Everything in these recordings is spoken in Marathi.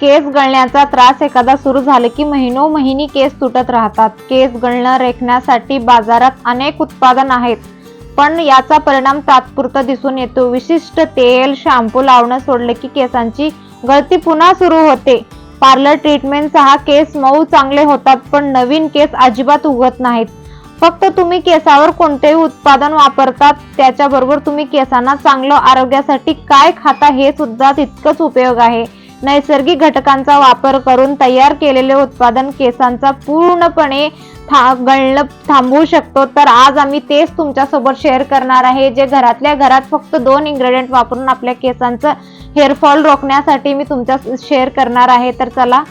केस गळण्याचा त्रास एखादा सुरू झाला की महिनो महिनी केस तुटत राहतात. केस गळणं रेखण्यासाठी बाजारात अनेक उत्पादन आहेत. पण याचा परिणाम तात्पुरता दिसून येतो. विशिष्ट तेल शॅम्पू लावणं सोडले की केसांची गळती पुन्हा सुरू होते. पार्लर ट्रीटमेंट सहा केस मऊ चांगले होतात पण नवीन केस अजिबात उगत नाहीत. फक्त तुम्ही केसावर कोणतेही उत्पादन वापरतात त्याच्याबरोबर तुम्ही केसांना चांगलं आरोग्यासाठी काय खाता हे सुद्धा तितकंच उपयोग आहे. नैसर्गिक घटकांचा वापर करून तयार केलेले उत्पादन केसांचा पूर्णपणे था गळणं थांबवू शकतो. तर आज आम्ही तेच तुमच्यासोबत शेअर करणार आहे जे घरातल्या घरात फक्त दोन इन्ग्रेडियंट वापरून आपल्या केसांचं हेअरफॉल रोखण्यासाठी मी तुमच्या शेअर करणार आहे. तर चला.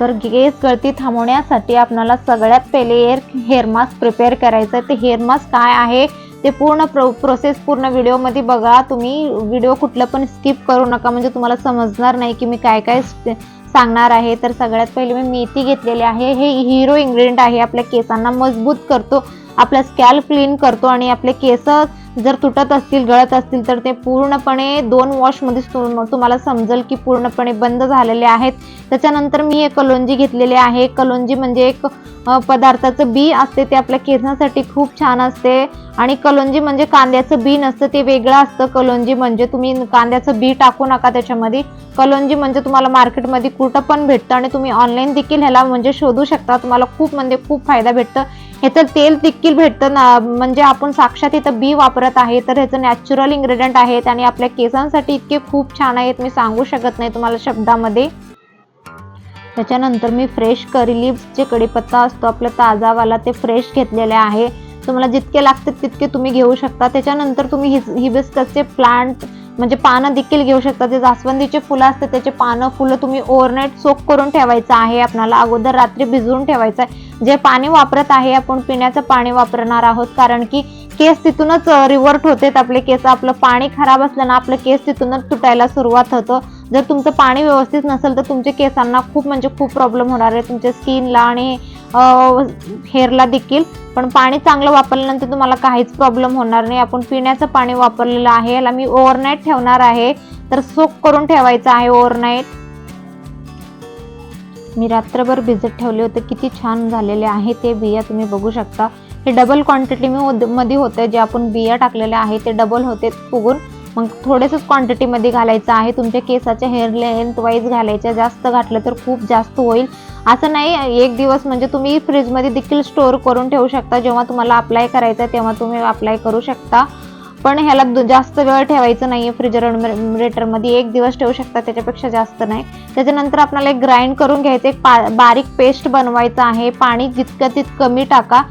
तर केस गळती थांबवण्यासाठी आपल्याला सगळ्यात पहिले एअर हेअर मास्क प्रिपेअर करायचं आहे. ते हेअर मास्क काय आहे? ते पूर्ण प्रो प्रोसेस पूर्ण व्हिडिओमध्ये बघा. तुम्ही व्हिडिओ कुठलं पण स्किप करू नका. म्हणजे तुम्हाला समजणार नाही की मी काय काय सांगणार आहे. तर सगळ्यात पहिले मी मेथी घेतलेली आहे. हे हिरो इन्ग्रेडियंट आहे. आपल्या केसांना मजबूत करतो. आपला स्कॅल्प क्लीन करतो आणि आपले केस जर तुटत असतील गळत असतील तर ते पूर्णपणे दोन वॉशमध्येच तुम्हाला समजेल की पूर्णपणे बंद झालेले आहेत. त्याच्यानंतर मी हे कलोंजी घेतलेली आहे. कलोंजी म्हणजे एक पदार्थाचं बी असते ते आपल्या केसांसाठी खूप छान असते. आणि कलोंजी म्हणजे कांद्याचं बी नसतं ते वेगळं असतं. कलोंजी म्हणजे तुम्ही कांद्याचं बी टाकू नका त्याच्यामध्ये. कलोंजी म्हणजे तुम्हाला मार्केटमध्ये कुठं पण भेटतं आणि तुम्ही ऑनलाईन देखील ह्याला म्हणजे शोधू शकता. तुम्हाला खूप म्हणजे खूप फायदा भेटतं. ह्याचं तेल देखील भेटतं ना म्हणजे आपण साक्षात इथं बी वापरत आहे तर ह्याचं नॅचरल इन्ग्रेडियंट आहेत आणि आपल्या केसांसाठी इतके खूप छान आहेत मी सांगू शकत नाही तुम्हाला शब्दामध्ये. त्याच्यानंतर मी फ्रेश करी लिप्स जे कढीपत्ता असतो आपला ताजावाला ते फ्रेश घेतलेले आहे. तुम्हाला जितके लागतात तितके तुम्ही घेऊ शकता. त्याच्यानंतर तुम्ही हिज हिबिस्कसचे प्लांट म्हणजे पानं देखील घेऊ शकता. जे जास्वंदीचे फुलं असतात त्याचे पानं फुलं तुम्ही ओव्हरनाईट सोक करून ठेवायचं आहे आपल्याला अगोदर रात्री भिजवून ठेवायचं आहे. जे पाणी वापरत आहे आपण पिण्याचं पाणी वापरणार आहोत. कारण की केस तिथूनच रिवर्ट होते. आपले केस आपलं पाणी खराब असलं ना आपलं केस तिथूनच तुटायला सुरुवात होतं. जर तुमचं पाणी व्यवस्थित नसेल तर तुमच्या केसांना खूप म्हणजे खूप प्रॉब्लेम होणार आहे. तुमच्या स्किनला आणि हेअरला देखील. पण पाणी चांगलं वापरल्यानंतर तुम्हाला काहीच प्रॉब्लेम होणार नाही. आपण पिण्याचं पाणी वापरलेलं आहे. याला मी ओव्हरनाईट ठेवणार आहे. तर सोक करून ठेवायचं आहे ओव्हरनाईट मी रात्रभर भिजत ठेवले होते. किती छान झालेले आहे ते बिया. तुम्ही बघू शकता. हे डबल क्वांटिटी मी मध्ये होते जे आपण बिया टाकलेले आहे ते डबल होते फुगून. मग थोडेसच क्वांटिटीमध्ये घालायचं आहे. तुमच्या केसाच्या हेअर लेंथ वाईज घालायच्या जास्त घातलं तर खूप जास्त होईल. असं नाही एक दिवस म्हणजे तुम्ही फ्रीजमध्ये देखील स्टोअर करून ठेवू शकता. जेव्हा तुम्हाला अप्लाय करायचं आहे तेव्हा तुम्ही अप्लाय करू शकता. पण ह्याला जास्त वेळ ठेवायचं नाही आहे फ्रिजरेटरमध्ये एक दिवस ठेवू शकता. त्याच्यापेक्षा जास्त नाही. त्याच्यानंतर आपल्याला एक ग्राइंड करून घ्यायचं. एक पा बारीक पेस्ट बनवायचं आहे. पाणी जितकं तितकं कमी टाका.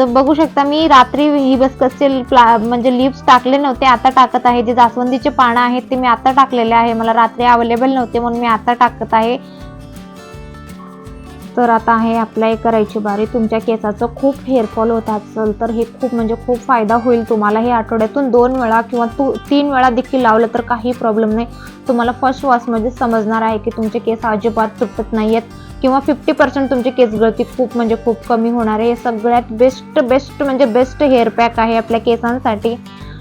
तर बघू शकता मी रात्री हिबस्कसचे प्ला म्हणजे लिप्स टाकले नव्हते आता टाकत आहे. जे जास्वंदीचे पानं आहेत ते मी आता टाकलेले आहे. मला रात्री अवेलेबल नव्हते म्हणून मी आता टाकत आहे. तर आता आहे अप्लाय करायची बारी तुमच्या केसाचं खूप हेअरफॉल होत असेल तर हे खूप म्हणजे खूप फायदा होईल तुम्हाला. हे आठवड्यातून दोन वेळा किंवा तू तीन वेळा देखील लावलं तर काही प्रॉब्लेम नाही. तुम्हाला फर्स्ट वॉशमध्ये म्हणजे समजणार आहे की तुमचे केस अजिबात तुटत नाही आहेत किंवा फिफ्टी पर्सेंट तुमची केस गळती खूप म्हणजे खूप कमी होणार आहे. हे सगळ्यात बेस्ट बेस्ट म्हणजे बेस्ट हेअर पॅक आहे आपल्या केसांसाठी.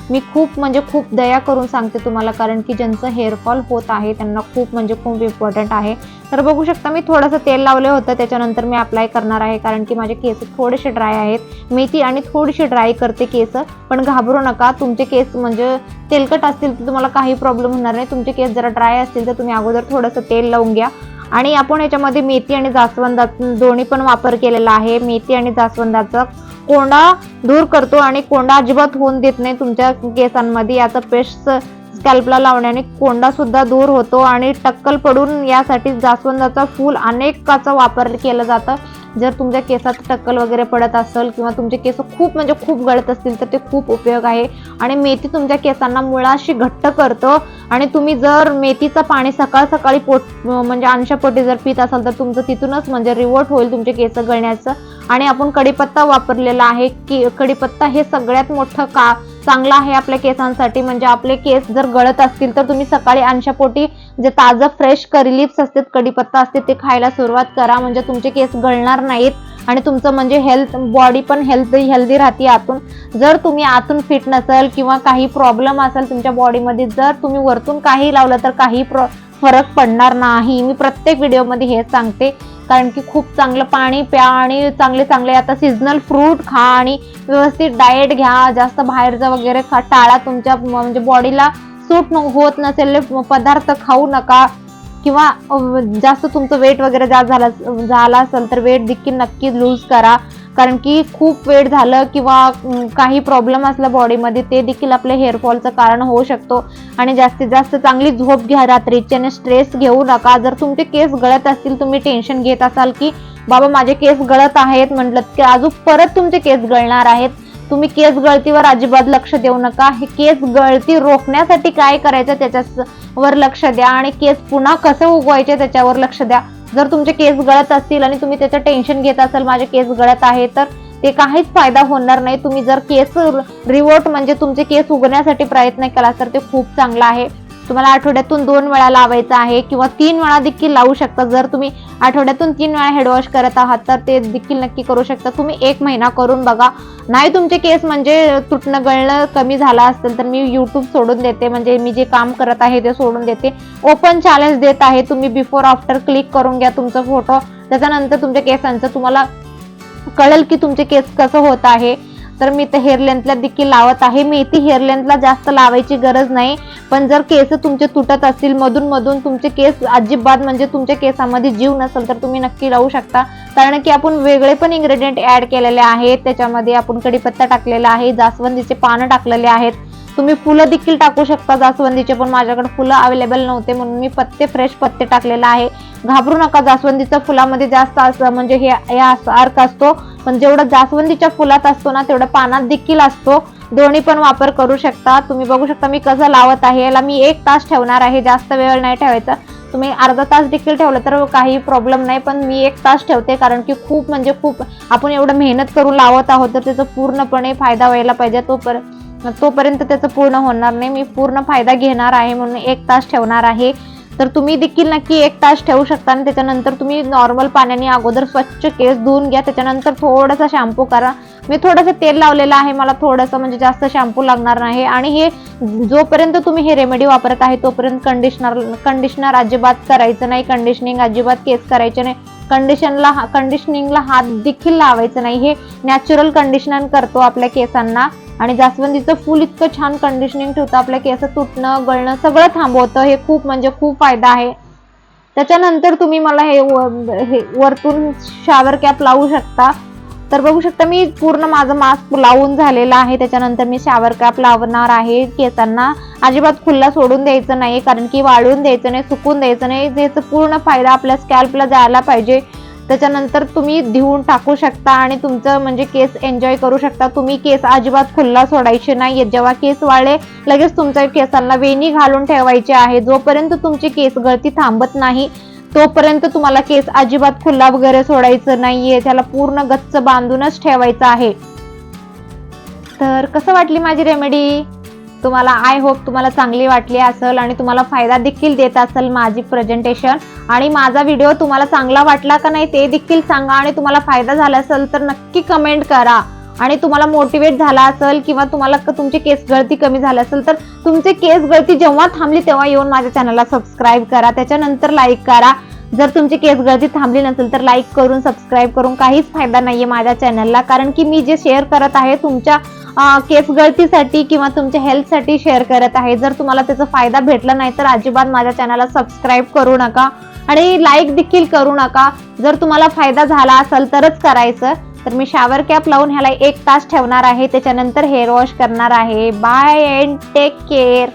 मी खूप म्हणजे खूप दया करून सांगते तुम्हाला कारण की ज्यांचं हेअरफॉल होत आहे त्यांना खूप म्हणजे खूप इम्पॉर्टंट आहे. तर बघू शकता मी थोडंसं तेल लावलं होतं त्याच्यानंतर मी अप्लाय करणार आहे कारण की माझे केस थोडेसे ड्राय आहेत. मेथी आणि थोडीशी ड्राय करते केस पण घाबरू नका. तुमचे केस म्हणजे तेलकट असतील तर तुम्हाला काही प्रॉब्लेम होणार नाही. तुमचे केस जरा ड्राय असतील तर तुम्ही अगोदर थोडंसं तेल लावून घ्या. आणि आपण याच्यामध्ये मेथी आणि जास्वंदाचा दोन्ही पण वापर केलेला आहे. मेथी आणि जास्वंदाचा कोंडा दूर करतो आणि कोंडा अजिबात होऊन देत नाही तुमच्या केसांमध्ये. याचा पेस्ट स्कॅल्पला लावण्याने कोंडा सुद्धा दूर होतो आणि टक्कल पडून यासाठी जास्वंदाचा फूल अनेकाचा वापर केलं जातं. जर तुमच्या केसात टक्कल वगैरे पडत असेल किंवा तुमचे केस खूप म्हणजे खूप गळत असतील तर ते खूप उपयोग आहे. आणि मेथी तुमच्या केसांना मुळाशी घट्ट करतं. आणि तुम्ही जर मेथीचं पाणी सकाळ सकाळी पोट म्हणजे अंशापोटी जर पित असाल तर तुमचं तिथूनच म्हणजे रिवोट होईल तुमचे केस गळण्याचं. आणि आपण कडीपत्ता वापरलेला आहे की कडीपत्ता हे सगळ्यात मोठं का चांगला आहे आपल्या केसांसाठी. म्हणजे आपले केस जर गळत असतील तर तुम्ही सकाळी अंशापोटी जे ताजं फ्रेश करी लिप्स असतात कडीपत्ता असते ते खायला सुरुवात करा. म्हणजे तुमचे केस गळणार नाहीत आणि तुमचं म्हणजे हेल्थ बॉडी पण हेल्थ हेल्दी राहते आतून. जर तुम्ही आतून फिट नसेल किंवा काही प्रॉब्लेम असेल तुमच्या बॉडीमध्ये जर तुम्ही वरतून काही लावलं तर काही प्रॉ फरक पडणार नाही. मी प्रत्येक व्हिडिओमध्ये हे सांगते. कारण की खूप चांगलं पाणी प्या आणि चांगले चांगले आता सीझनल फ्रूट खा आणि व्यवस्थित डाएट घ्या. जास्त बाहेरचं वगैरे खा. टाळा तुमच्या म्हणजे बॉडीला सूट होत नसेल पदार्थ खाऊ नका. किंवा जास्त तुमचं वेट वगैरे जास्त झाला झाला असेल तर वेट देखील नक्की लूज करा. कारण की खूप वेळ झालं किंवा काही प्रॉब्लेम असला बॉडीमध्ये ते देखील आपल्या हेअरफॉलचं कारण होऊ शकतो. आणि जास्तीत जास्त चांगली झोप घ्या रात्रीची आणि स्ट्रेस घेऊ नका. जर तुमचे केस गळत असतील तुम्ही टेन्शन घेत असाल की बाबा माझे केस गळत आहेत म्हटलं की अजून परत तुमचे केस गळणार आहेत. तुम्ही केस गळतीवर अजिबात लक्ष देऊ नका. हे केस गळती रोखण्यासाठी काय करायचं त्याच्यावर लक्ष द्या. आणि केस पुन्हा कसं उगवायचे त्याच्यावर लक्ष द्या. जर तुमचे केस गळत असतील आणि तुम्ही त्याचं टेन्शन घेत असाल माझे केस गळत आहे तर ते काहीच फायदा होणार नाही. तुम्ही जर केस रिवोट म्हणजे तुमचे केस उगण्यासाठी प्रयत्न केला तर ते खूप चांगलं आहे. तुम्हाला आठवड्यातून दोन वेळा लावायचं आहे किंवा तीन वेळा देखील लावू शकता. जर तुम्ही आठवड्यातून तीन वेळा हेडवॉश करत आहात तर ते देखील नक्की करू शकता. तुम्ही एक महिना करून बघा. नाही तुमचे केस म्हणजे तुटणं गळणं कमी झालं असेल तर मी युट्यूब सोडून देते. म्हणजे मी जे काम करत आहे ते सोडून देते. ओपन चॅलेंज देत आहे. तुम्ही बिफोर आफ्टर क्लिक करून घ्या तुमचा फोटो त्याच्यानंतर तुमच्या केसांचं तुम्हाला कळेल की तुमचे केस कसं होत आहे. तर मी तर हेअर लेंथला देखील लावत आहे. मेथी हेअर लेंथला जास्त लावायची गरज नाही. पण जर केस तुमचे तुटत असतील मधून मधून तुमचे केस अजिबात म्हणजे तुमच्या केसामध्ये जीव नसेल तर तुम्ही नक्की लावू शकता. कारण की आपण वेगळे पण इन्ग्रेडियंट ऍड केलेले आहेत. त्याच्यामध्ये आपण कढीपत्ता टाकलेला आहे जास्वंदीचे पानं टाकलेले आहेत. तुम्ही फुलं देखील टाकू शकता जास्वंदीचे पण माझ्याकडे फुलं अवेलेबल नव्हते म्हणून मी पत्ते फ्रेश पत्ते टाकलेला आहे. घाबरू नका जास्वंदीच्या फुलामध्ये जास्त असं म्हणजे हे या अर्क असतो. पण जेवढं जास्वंदीच्या फुलात असतो ना तेवढं पानात देखील असतो. दोन्ही पण वापर करू शकता. तुम्ही बघू शकता मी कसं लावत आहे. याला मी एक तास ठेवणार आहे जास्त वेळ नाही ठेवायचा. तुम्ही अर्धा तास देखील ठेवलं तर काही प्रॉब्लेम नाही पण मी एक तास ठेवते कारण की खूप म्हणजे खूप आपण एवढं मेहनत करून लावत आहोत तर त्याचा पूर्णपणे फायदा व्हायला पाहिजे. तोपर्यंत तोपर्यंत त्याचं पूर्ण होणार नाही. मी पूर्ण फायदा घेणार आहे म्हणून एक तास ठेवणार आहे. तर तुम्ही देखील नक्की एक तास ठेवू शकता आणि त्याच्यानंतर तुम्ही नॉर्मल पाण्याने अगोदर स्वच्छ केस धुवून घ्या. त्याच्यानंतर थोडासा शॅम्पू करा. मी थोडंसं तेल लावलेलं आहे. मला थोडंसं म्हणजे जास्त शॅम्पू लागणार नाही. आणि हे जोपर्यंत तुम्ही हे रेमेडी वापरत आहे तोपर्यंत कंडिशनर कंडिशनर अजिबात करायचं नाही. कंडिशनिंग अजिबात केस करायचे नाही. कंडिशनला कंडिशनिंगला हात देखील लावायचं नाही. हे नॅचरल कंडिशनर करतो आपल्या केसांना. आणि जास्वंदीचं फुल इतकं छान कंडिशनिंग ठेवतं आपल्या केस तुटणं गळणं सगळं थांबवतं. हे खूप म्हणजे खूप फायदा आहे. त्याच्यानंतर तुम्ही मला हे वरतून शावर कॅप लावू शकता. तर बघू शकता मी पूर्ण माझं मास्क लावून झालेलं आहे. त्याच्यानंतर मी शावर कॅप लावणार आहे केसांना. अजिबात खुल्ला सोडून द्यायचं नाही कारण की वाळून द्यायचं नाही सुकून द्यायचं नाही. त्याचा पूर्ण फायदा आपल्या स्कॅल्पला जायला पाहिजे. त्याच्यानंतर तुम्ही धुवून टाकू शकता आणि तुमचं म्हणजे केस एन्जॉय करू शकता. तुम्ही केस अजिबात खुल्ला सोडायचे नाही जेव्हा केस वाळले लगेच तुमच्या केसांना वेणी घालून ठेवायचे आहे. जोपर्यंत तुमची केस गळती थांबत नाही तोपर्यंत तुम्हाला केस अजिबात खुल्ला वगैरे सोडायचं नाहीये. त्याला पूर्ण गच्च बांधूनच ठेवायचं आहे. तर कसं वाटली माझी रेमेडी तुम्हाला आय होप तुम्हाला चांगली वाटली असेल आणि तुम्हाला फायदा देखील देत असेल माझी प्रेझेंटेशन आणि माझा व्हिडिओ तुम्हाला चांगला वाटला का नाही ते देखील सांगा आणि तुम्हाला फायदा झाला असेल तर नक्की कमेंट करा. आणि तुम्हाला मोटिवेट झाला असेल किंवा तुम्हाला तुमची केस गळती कमी झाली असेल तर तुमचे केस गळती जेव्हा थांबली तेव्हा येऊन माझ्या चॅनलला सबस्क्राईब करा. त्याच्यानंतर लाईक करा. जर तुमची केस गळती थांबली नसेल तर लाईक करून सबस्क्राईब करून काहीच फायदा नाही आहे माझ्या चॅनलला कारण की मी जे शेअर करत आहे तुमच्या केस गळतीसाठी किंवा तुमच्या हेल्थसाठी शेअर करत आहे. जर तुम्हाला त्याचा फायदा भेटला नाही तर अजिबात माझ्या चॅनलला सबस्क्राईब करू नका आणि लाईक देखील करू नका. जर तुम्हाला फायदा झाला असेल तरच करायचं. तर मी शावर कॅप लावून ह्याला एक तास ठेवणार आहे. त्याच्यानंतर हेअर वॉश करणार आहे. Bye and take care